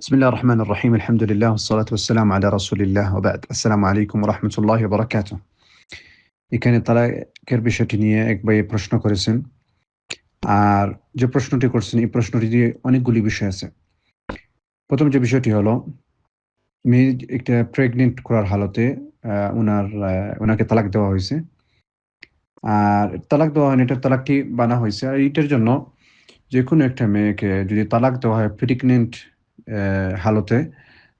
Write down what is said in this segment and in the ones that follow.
بسم الله الرحمن الرحيم الحمد لله والصلاة والسلام على رسول الله وبعد السلام عليكم ورحمة الله وبركاته এখানে তালাকের বিষয়টি নিয়ে এক ভাই প্রশ্ন করেছেন আর যে প্রশ্নটি করছেন এই প্রশ্নটি দিয়ে অনেকগুলি বিষয় আছে প্রথম যে বিষয়টি হলো মেয়ে একটা প্রেগনেন্ট করার হালতে ওনার ওনাকে তালাক দেওয়া হয়েছে আর তালাক দেওয়া হয়নি এটা তালাকটি বানা হয়েছে আর এইটার জন্য যে কোনো একটা মেয়েকে যদি তালাক দেওয়া হয় প্রেগনেন্ট হালতে,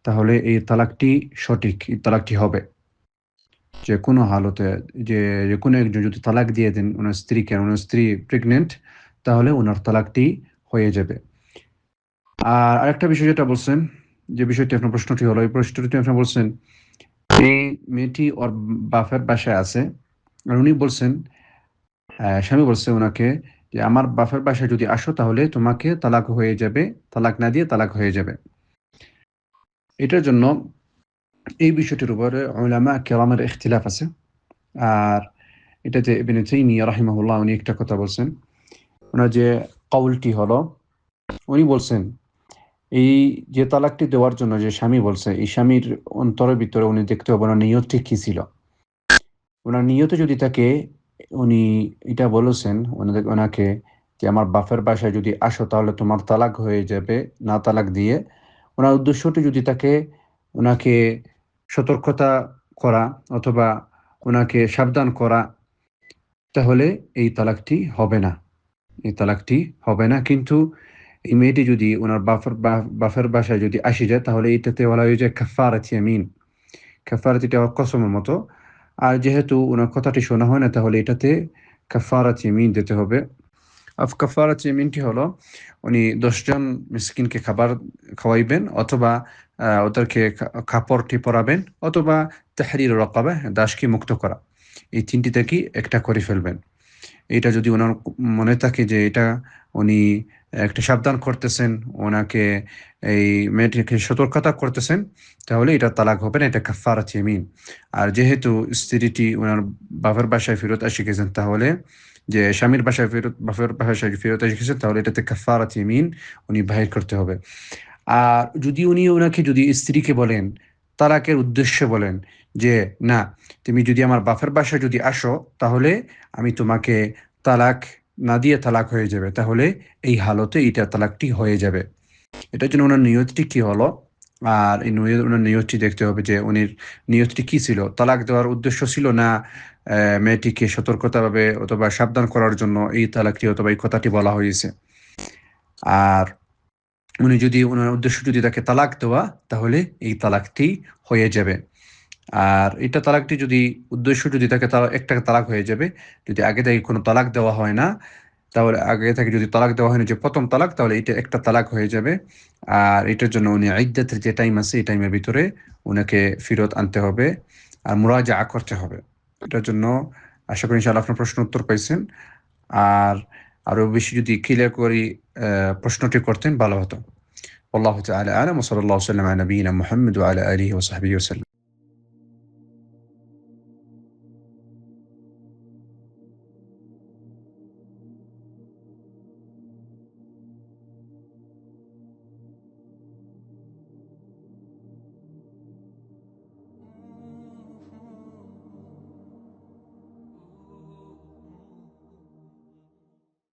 তাহলে এই তালাকটি সঠিক, এই তালাকটি হবে। যে কোনো হালতে, যে যে কোনো একজন যদি তালাক দিয়ে দেন, ওনার স্ত্রীকে ওনার স্ত্রী প্রেগনেন্ট তাহলে ওনার তালাকটি হয়ে যাবে। আর আরেকটা বিষয় যেটা বলছেন, যে বিষয়টি আপনার প্রশ্নটি হলো, এই প্রশ্নটি আপনি বলছেন এই মেয়েটি ওর বাপের বাসায় আছে, আর উনি বলছেন স্বামী বলছে ওনাকে যে আমার বাপের বাসায় যদি আসো তাহলে তোমাকে তালাক হয়ে যাবে, তালাক না দিয়ে তালাক হয়ে যাবে। এটার জন্য এই বিষয়টির উপরে ওলামা কেরামের ইখতিলাফ আছে। আর এটা যে ইবনে তাইমিয়া রাহিমাহুল্লাহ উনি একটা কথা বলছেন, ওনার যে কৌলটি হলো, উনি বলছেন, এই যে তালাকটি দেওয়ার জন্য যে স্বামী বলছে, এই স্বামীর অন্তরের ভিতরে উনি দেখতে হবে ওনার নিয়তটি কি ছিল। ওনার নিয়তে যদি তাকে উনি এটা বলেছেন, ওনাদের, ওনাকে যে আমার বাপের বাসায় যদি আসো তাহলে তোমার তালাক হয়ে যাবে, না তালাক দিয়ে। ওনার উদ্দেশ্যটি যদি তাকে, ওনাকে সতর্কতা করা অথবা ওনাকে সাবধান করা, তাহলে এই তালাকটি হবে না। এই তালাকটি হবে না। কিন্তু এই মেয়েটি যদি ওনার বাফের বাফের বাসায় যদি আসি যায়, তাহলে এটাতে বলা হয়ে যায় কাফারাতি আমিন কাফারাতিটা কসমের মতো। যেহেতু ওনার কথাটি শোনা হয় না, তাহলে এটাতে কাফারা আমিন দিতে হবে। আফ কাফারাতি আমিনটি হলো, উনি দশজন মিসকিনকে খাবার খাওয়াইবেন, অথবা ওদেরকে কাপড়টি পরাবেন, অথবা তাহারির রকাবে, দাসকে মুক্ত করা। এই তিনটি থেকে একটা করে ফেলবেন। এটা যদি ওনার মনে থাকে যে এটা উনি একটা সাবধান করতেছেন, ওনাকে এই মেয়েটিকে সতর্কতা করতেছেন, তাহলে এটা তালাক হবে না, এটা কাফারা চেমিন আর যেহেতু স্ত্রীটি ওনার বাবার বাসায় ফেরত আসে গেছেন, তাহলে যে স্বামীর বাসায় ফেরত, বাপের বাসায় ফেরত এসে গেছেন, তাহলে এটাতে কাফারা চেমিন উনি বাহির করতে হবে। আর যদি উনি ওনাকে, যদি স্ত্রীকে বলেন, তালাকের উদ্দেশ্যে বলেন যে, না, তুমি যদি আমার বাপের বাসায় যদি আসো, তাহলে আমি তোমাকে তালাক না দিয়ে তালাক হয়ে যাবে, তাহলে এই হালতে এইটা তালাকটি হয়ে যাবে। এটার জন্য ওনার নিয়তটি কি হলো? আর এই ওনার নিয়তটি দেখতে হবে যে উনির নিয়তটি কি ছিল? তালাক দেওয়ার উদ্দেশ্য ছিল না মেয়েটিকে সতর্কতাভাবে অথবা সাবধান করার জন্য এই তালাকটি অথবা এই কথাটি বলা হয়েছে। আর উনি যদি, ওনার উদ্দেশ্য যদি তাকে তালাক দেওয়া, তাহলে এই তালাকটি হয়ে যাবে। আর এটা তালাকটি যদি, উদ্দেশ্য যদি তাকে একটা তালাক হয়ে যাবে, যদি আগে থেকে কোনো তালাক দেওয়া হয় না, তাহলে আগে থেকে যদি তালাক দেওয়া হয় না যে প্রথম তালাক, তাহলে এটা একটা তালাক হয়ে যাবে। আর এটার জন্য উনি আইদাতের যে টাইম আছে, এই টাইমের ভিতরে ওনাকে ফেরত আনতে হবে আর মোরাজা করতে হবে। এটার জন্য আশা করি ইনশাআল্লাহ আপনার প্রশ্ন উত্তর পাইছেন। আর আরও বেশি যদি ক্লিয়ার করি প্রশ্নটি করতেন, ভালো হতো। আল্লাহ তালা আলম সাল্লাহ সাল্লাম নবীনা মোহাম্মদ আলা আলী ওসাহাবি ওসাল্লাম